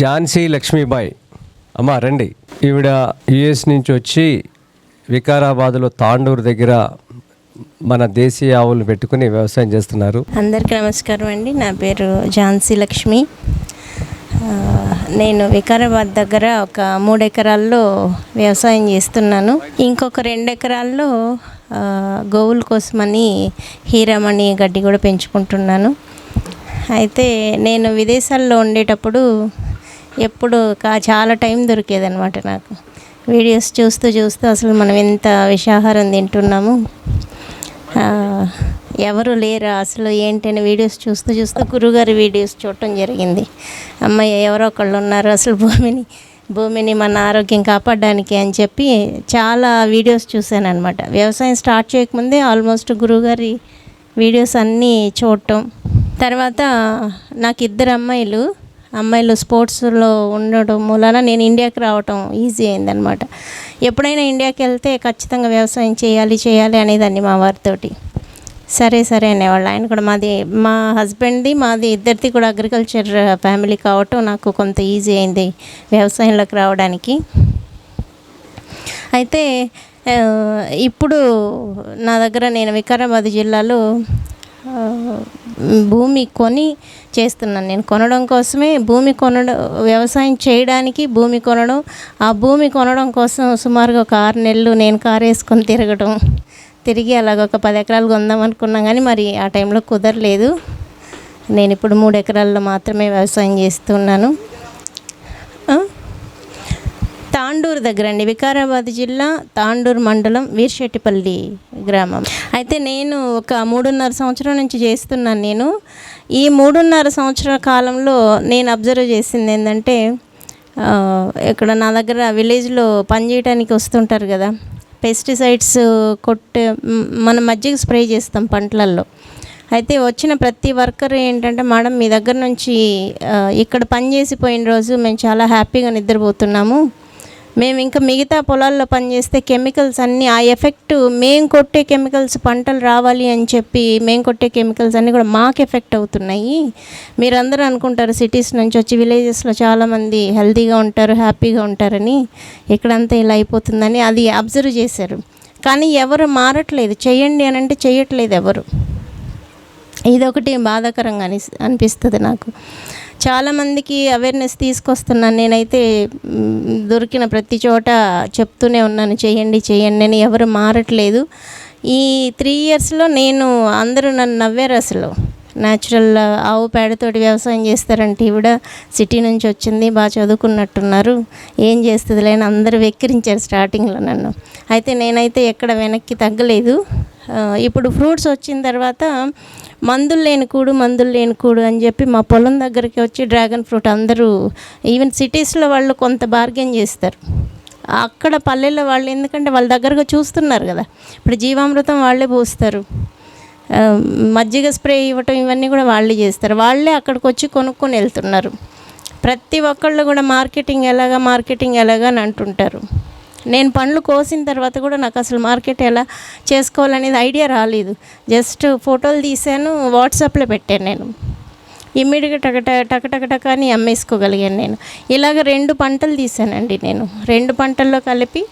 ఝాన్సీ లక్ష్మీబాయి. అమ్మ రండి. ఈవిడ యుఎస్ నుంచి వచ్చి వికారాబాద్లో తాండూరు దగ్గర మన దేశీయ ఆవులు పెట్టుకుని వ్యవసాయం చేస్తున్నారు. అందరికీ నమస్కారం అండి. నా పేరు ఝాన్సీ లక్ష్మి. నేను వికారాబాద్ దగ్గర ఒక మూడు ఎకరాల్లో వ్యవసాయం చేస్తున్నాను. ఇంకొక రెండు ఎకరాల్లో గోవుల కోసమని హీరామణి గడ్డి కూడా పెంచుకుంటున్నాను. అయితే నేను విదేశాల్లో ఉండేటప్పుడు ఎప్పుడు కా చాలా టైం దొరికేదనమాట నాకు. వీడియోస్ చూస్తూ చూస్తూ అసలు మనం ఎంత విషాహారం తింటున్నాము. ఎవరు లేరా? అసలు ఏంటని వీడియోస్ చూస్తూ చూస్తూ గురుగారి వీడియోస్ చూడటం జరిగింది. అమ్మాయి ఎవరో ఒకళ్ళు ఉన్నారు. అసలు భూమిని భూమిని మన ఆరోగ్యం కాపాడడానికి అని చెప్పి చాలా వీడియోస్ చూశాను అనమాట వ్యవసాయం స్టార్ట్ చేయకముందే ఆల్మోస్ట్ గురుగారి వీడియోస్ అన్నీ చూడటం. తర్వాత నాకు ఇద్దరు అమ్మాయిలు అమ్మాయిలు స్పోర్ట్స్లో ఉండడం మూలన నేను ఇండియాకి రావటం ఈజీ అయిందనమాట ఎప్పుడైనా ఇండియాకి వెళ్తే ఖచ్చితంగా వ్యవసాయం చేయాలి చేయాలి అనేదాన్ని మా వారితోటి. సరే సరే అనేవాళ్ళు. ఆయన కూడా మాది మా హస్బెండ్ది మాది ఇద్దరిది కూడా అగ్రికల్చర్ ఫ్యామిలీ కావటం నాకు కొంత ఈజీ అయింది వ్యవసాయంలోకి రావడానికి. అయితే ఇప్పుడు నా దగ్గర నేను వికారాబాద్ జిల్లాలో భూమి కొని చేస్తున్నాను. నేను కొనడం కోసమే భూమి కొనడం వ్యవసాయం చేయడానికి భూమి కొనడం ఆ భూమి కొనడం కోసం సుమారుగా ఒక ఆరు నెలలు నేను కారు వేసుకొని తిరగడం తిరిగి అలాగ ఒక పది ఎకరాలు కొందాం అనుకున్నాం కానీ మరి ఆ టైంలో కుదరలేదు. నేను ఇప్పుడు మూడు ఎకరాల్లో మాత్రమే వ్యవసాయం చేస్తున్నాను ఆ? తాండూరు దగ్గర అండి వికారాబాద్ జిల్లా తాండూరు మండలం వీర్శెట్టిపల్లి గ్రామం. అయితే నేను ఒక మూడున్నర సంవత్సరం నుంచి చేస్తున్నాను నేను. ఈ మూడున్నర సంవత్సరాల కాలంలో నేను అబ్జర్వ్ చేసింది ఏంటంటే ఇక్కడ నా దగ్గర విలేజ్లో పనిచేయడానికి వస్తుంటారు కదా పెస్టిసైడ్స్ కొట్టే మనం మజ్జిగ స్ప్రే చేస్తాం పంటలలో అయితే వచ్చిన ప్రతి వర్కర్ ఏంటంటే మేడం మీ దగ్గర నుంచి ఇక్కడ పని చేసిపోయిన రోజు మేము చాలా హ్యాపీగా నిద్రపోతున్నాము. మేము ఇంకా మిగతా పొలాల్లో పనిచేస్తే కెమికల్స్ అన్నీ ఆ ఎఫెక్ట్ మేము కొట్టే కెమికల్స్ పంటలు రావాలి అని చెప్పి మేము కొట్టే కెమికల్స్ అన్నీ కూడా మాకు ఎఫెక్ట్ అవుతున్నాయి. మీరందరూ అనుకుంటారు సిటీస్ నుంచి వచ్చి విలేజెస్లో చాలామంది హెల్తీగా ఉంటారు హ్యాపీగా ఉంటారని. ఇక్కడంతా ఇలా అయిపోతుందని అది అబ్జర్వ్ చేశారు. కానీ ఎవరు మారట్లేదు. చేయండి అని అంటే చేయట్లేదు ఎవరు. ఇదొకటి బాధాకరంగా అని అనిపిస్తుంది నాకు. చాలామందికి అవేర్నెస్ తీసుకొస్తున్నాను. నేనైతే దొరికిన ప్రతి చోట చెప్తూనే ఉన్నాను. చేయండి చేయండి అని ఎవరు మారట్లేదు. ఈ త్రీ ఇయర్స్లో నేను అందరూ నన్ను నవ్వారు అసలు. న్యాచురల్ uh, ఆవు పేడతోటి వ్యవసాయం చేస్తారంటే ఈవిడ సిటీ నుంచి వచ్చింది బాగా చదువుకున్నట్టున్నారు. ఏం చేస్తుంది లేని అందరూ వెక్కిరించారు స్టార్టింగ్లో నన్ను. అయితే నేనైతే ఎక్కడ వెనక్కి తగ్గలేదు. ఇప్పుడు ఫ్రూట్స్ వచ్చిన తర్వాత మందులు లేని కూడు మందులు లేని కూడు అని చెప్పి మా పొలం దగ్గరికి వచ్చి డ్రాగన్ ఫ్రూట్ అందరూ ఈవెన్ సిటీస్లో వాళ్ళు కొంత బార్గెన్ చేస్తారు. అక్కడ పల్లెల్లో వాళ్ళు ఎందుకంటే వాళ్ళ దగ్గరగా చూస్తున్నారు కదా. ఇప్పుడు జీవామృతం వాళ్ళే పోస్తారు. మజ్జిగ స్ప్రే ఇవ్వటం ఇవన్నీ కూడా వాళ్ళే చేస్తారు. వాళ్ళే అక్కడికి వచ్చి కొనుక్కొని వెళ్తున్నారు. ప్రతి ఒక్కళ్ళు కూడా మార్కెటింగ్ ఎలాగా మార్కెటింగ్ ఎలాగా అని అంటుంటారు. నేను పండ్లు కోసిన తర్వాత కూడా నాకు అసలు మార్కెట్ ఎలా చేసుకోవాలనేది ఐడియా రాలేదు. జస్ట్ ఫోటోలు తీసాను వాట్సాప్లో పెట్టాను నేను. ఇమ్మీడియట్గా టక టక టక అని అమ్మేసుకోగలిగాను నేను. ఇలాగ రెండు పంటలు తీసానండి నేను. రెండు పంటల్లో కలిపి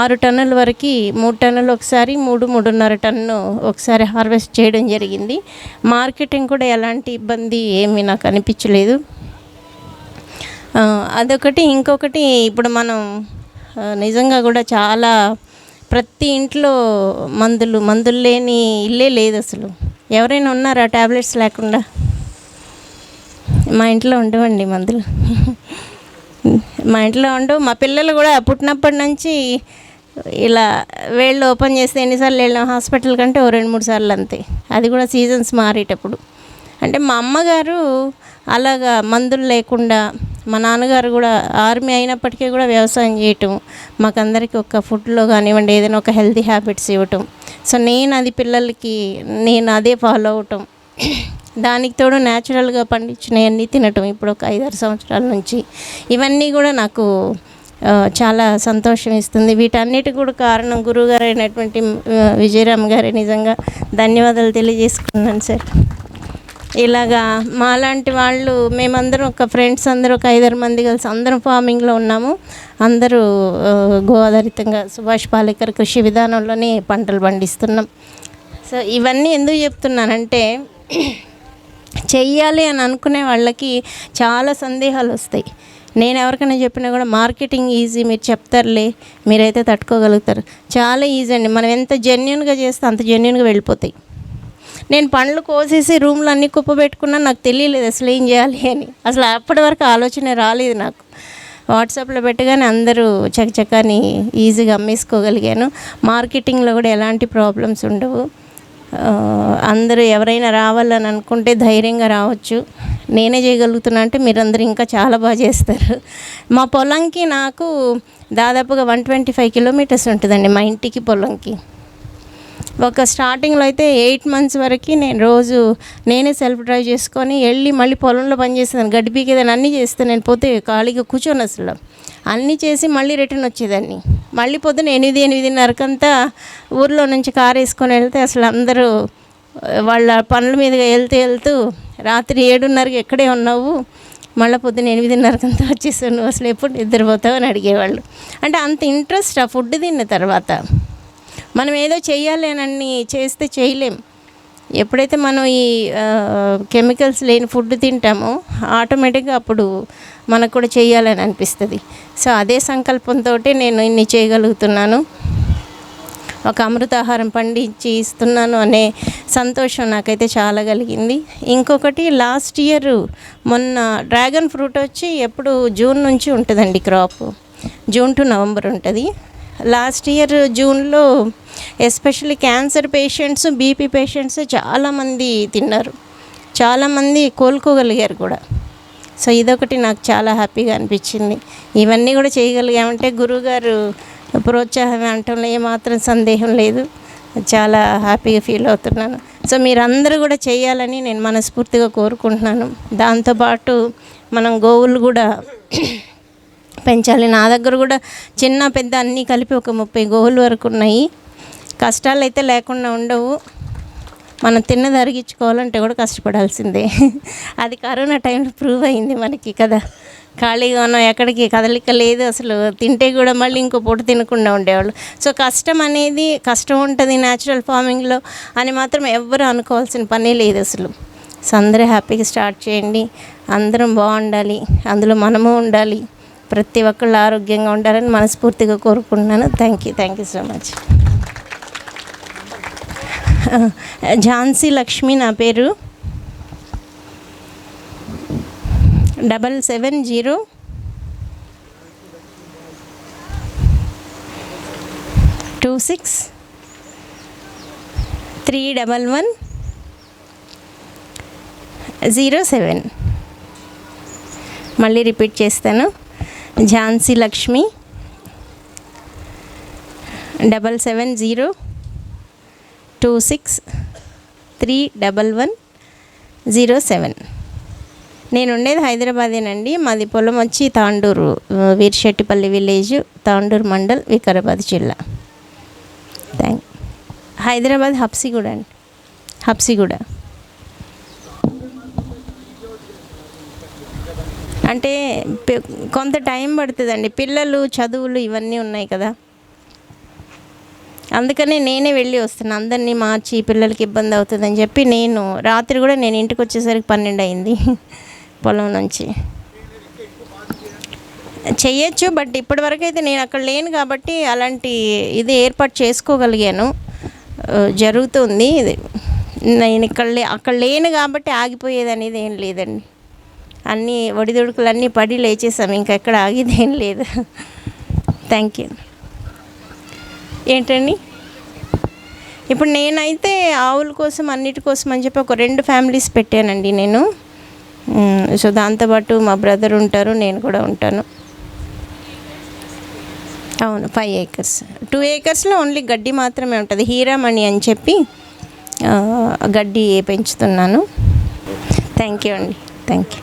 ఆరు టన్నుల వరకు మూడు టన్నులు ఒకసారి మూడు మూడున్నర టన్ను ఒకసారి హార్వెస్ట్ చేయడం జరిగింది. మార్కెటింగ్ కూడా ఎలాంటి ఇబ్బంది ఏమీ నాకు అనిపించలేదు. అదొకటి. ఇంకొకటి ఇప్పుడు మనం నిజంగా కూడా చాలా ప్రతి ఇంట్లో మందులు మందులు లేని ఇల్లే లేదు అసలు. ఎవరైనా ఉన్నారా ట్యాబ్లెట్స్ లేకుండా? మా ఇంట్లో ఉండవండి మందులు. మా ఇంట్లో ఉండవు. మా పిల్లలు కూడా పుట్టినప్పటి నుంచి ఇలా వేళ్ళు ఓపెన్ చేస్తే ఎన్నిసార్లు వెళ్ళాం హాస్పిటల్ కంటే ఓ రెండు మూడు సార్లు అంతే. అది కూడా సీజన్స్ మారేటప్పుడు. అంటే మా అమ్మగారు అలాగా మందులు లేకుండా మా నాన్నగారు కూడా ఆర్మీ అయినప్పటికీ కూడా వ్యవసాయం చేయటం మాకందరికీ ఒక ఫుడ్లో కానివ్వండి ఏదైనా ఒక హెల్తీ హ్యాబిట్స్ ఇవ్వటం. సో నేను అది పిల్లలకి నేను అదే ఫాలో అవటం. దానికి తోడు న్యాచురల్గా పండించినవన్నీ తినటం. ఇప్పుడు ఒక ఐదారు సంవత్సరాల నుంచి ఇవన్నీ కూడా నాకు చాలా సంతోషం ఇస్తుంది. వీటన్నిటికి కూడా కారణం గురువుగారు అయినటువంటి విజయరామ్ గారి. నిజంగా ధన్యవాదాలు తెలియజేసుకున్నాను సార్. ఇలాగా మాలాంటి వాళ్ళు మేమందరం ఒక ఫ్రెండ్స్ అందరూ ఒక ఐదారు మంది కలిసి అందరం ఫార్మింగ్లో ఉన్నాము. అందరూ గోదారితంగా సుభాష్ పాలేకర్ కృషి విధానంలోనే పంటలు పండిస్తున్నాం. సో ఇవన్నీ ఎందుకు చెప్తున్నానంటే చెయ్యాలి అని అనుకునే వాళ్ళకి చాలా సందేహాలు వస్తాయి. నేను ఎవరికైనా చెప్పినా కూడా మార్కెటింగ్ ఈజీ మీరు చెప్తారులే మీరైతే తట్టుకోగలుగుతారు. చాలా ఈజీ అండి. మనం ఎంత జెన్యున్గా చేస్తే అంత జెన్యున్గా వెళ్ళిపోతాయి. నేను పండ్లు కోసేసి రూమ్లో అన్ని కుప్ప పెట్టుకున్నా నాకు తెలియలేదు అసలు ఏం చేయాలి అని. అసలు అప్పటి వరకు ఆలోచన రాలేదు నాకు. వాట్సాప్లో పెట్టగానే అందరూ చకచకాని ఈజీగా అమ్మేసుకోగలిగాను. మార్కెటింగ్లో కూడా ఎలాంటి ప్రాబ్లమ్స్ ఉండవు. అందరూ ఎవరైనా రావాలని అనుకుంటే ధైర్యంగా రావచ్చు. నేనే చేయగలుగుతున్నా అంటే మీరందరూ ఇంకా చాలా బాగా చేస్తారు. మా పొలంకి నాకు దాదాపుగా వన్ ట్వంటీ ఫైవ్ కిలోమీటర్స్ ఉంటుందండి మా ఇంటికి పొలంకి. ఒక స్టార్టింగ్లో అయితే ఎయిట్ మంత్స్ వరకు నేను రోజు నేనే సెల్ఫ్ డ్రైవ్ చేసుకొని వెళ్ళి మళ్ళీ పొలంలో పని చేసేదాన్ని గడ్డి పీకేదాన్ని అన్నీ చేస్తే నేను పోతే ఖాళీగా కూర్చొని అసలు. అన్నీ చేసి మళ్ళీ రిటర్న్ వచ్చేదాన్ని. మళ్ళీ పొద్దున ఎనిమిది ఎనిమిదిన్నరకంతా ఊర్లో నుంచి కారు వేసుకొని వెళ్తే అసలు అందరూ వాళ్ళ పనుల మీదుగా వెళ్తూ వెళ్తూ రాత్రి ఏడున్నరకి ఎక్కడే ఉన్నావు? మళ్ళీ పొద్దున్న ఎనిమిదిన్నరకంతా వచ్చేసాను నువ్వు. అసలు ఎప్పుడు నిద్రపోతావు అని అడిగేవాళ్ళు. అంటే అంత ఇంట్రెస్ట్ ఆ ఫుడ్ తిన్న తర్వాత. మనం ఏదో చేయాలి అని చేస్తే చేయలేం. ఎప్పుడైతే మనం ఈ కెమికల్స్ లేని ఫుడ్ తింటామో ఆటోమేటిక్గా అప్పుడు మనకు కూడా చేయాలని అనిపిస్తుంది. సో అదే సంకల్పంతో నేను ఇన్ని చేయగలుగుతున్నాను. ఒక అమృతాహారం పండించి ఇస్తున్నాను అనే సంతోషం నాకైతే చాలా కలిగింది. ఇంకొకటి లాస్ట్ ఇయర్ మొన్న డ్రాగన్ ఫ్రూట్ వచ్చి ఎప్పుడు జూన్ నుంచి ఉంటుందండి క్రాప్. జూన్ టు నవంబర్ ఉంటుంది. లాస్ట్ ఇయర్ జూన్లో especially cancer patients BP patients చాలామంది తిన్నారు. చాలామంది కోలుకోగలిగారు కూడా. సో ఇదొకటి నాకు చాలా హ్యాపీగా అనిపించింది. ఇవన్నీ కూడా చేయగలిగామంటే గురువుగారు ప్రోత్సాహం అనటంలో ఏమాత్రం సందేహం లేదు. చాలా హ్యాపీగా ఫీల్ అవుతున్నాను. సో మీరందరూ కూడా చేయాలని నేను మనస్ఫూర్తిగా కోరుకుంటున్నాను. దాంతోపాటు మనం గోవులు కూడా పెంచాలి. నా దగ్గర కూడా చిన్న పెద్ద అన్నీ కలిపి ఒక ముప్పై గోవుల వరకు ఉన్నాయి. కష్టాలు అయితే లేకుండా ఉండవు. మనం తిన్నది అరిగించుకోవాలంటే కూడా కష్టపడాల్సిందే. అది కరోనా టైంలో ప్రూవ్ అయింది మనకి కదా. ఖాళీగా ఉన్నాం ఎక్కడికి కదలిక లేదు అసలు. తింటే కూడా మళ్ళీ ఇంకో పూట తినకుండా ఉండేవాళ్ళు. సో కష్టం అనేది కష్టం ఉంటుంది న్యాచురల్ ఫార్మింగ్లో అని మాత్రం ఎవ్వరూ అనుకోవాల్సిన పనే లేదు అసలు. సో అందరూ హ్యాపీగా స్టార్ట్ చేయండి. అందరం బాగుండాలి. అందులో మనము ఉండాలి. ప్రతి ఒక్కళ్ళు ఆరోగ్యంగా ఉండాలని మనస్ఫూర్తిగా కోరుకుంటున్నాను. Thank you thank you so much Jhansi Lakshmi నా పేరు. Double seven zero. Two six. Three double one. Zero seven. మళ్ళీ రిపీట్ చేస్తాను. Jhansi Lakshmi. Double seven zero two six three double one zero seven. నేను ఉండేది హైదరాబాదేనండి. మాది పొలం వచ్చి తాండూరు వీర్శెట్టిపల్లి విలేజ్ తాండూరు మండల్ వికారాబాద్ జిల్లా. థ్యాంక్ హైదరాబాద్ హబ్సిగూడ అండి. హబ్సిగూడ. అంటే కొంత టైం పడుతుందండి. పిల్లలు చదువులు ఇవన్నీ ఉన్నాయి కదా. అందుకనే నేనే వెళ్ళి వస్తున్నాను అందరినీ మార్చి పిల్లలకి ఇబ్బంది అవుతుందని చెప్పి నేను రాత్రి కూడా నేను ఇంటికి వచ్చేసరికి పన్నెండు అయింది పొలం నుంచి. చెయ్యొచ్చు బట్ ఇప్పటివరకు అయితే నేను అక్కడ లేను కాబట్టి అలాంటి ఇది ఏర్పాటు చేసుకోగలిగాను. జరుగుతుంది ఇది. నేను ఇక్కడ లే అక్కడ లేను కాబట్టి ఆగిపోయేది అనేది ఏం లేదండి. అన్నీ ఒడిదుడుకులు అన్నీ పడి లేచేసాం ఇంకా ఎక్కడ ఆగేది ఏం లేదు. థ్యాంక్ యూ ఏంటండి? ఇప్పుడు నేనైతే ఆవుల కోసం అన్నిటి కోసం అని చెప్పి ఒక రెండు ఫ్యామిలీస్ పెట్టానండి నేను. సో దాంతోపాటు మా బ్రదర్ ఉంటారు నేను కూడా ఉంటాను. అవును ఫైవ్ ఏకర్స్ టూ ఏకర్స్లో ఓన్లీ గడ్డి మాత్రమే ఉంటుంది. హీరామణి అని చెప్పి గడ్డి పెంచుతున్నాను. థ్యాంక్ యూ అండి. Thank you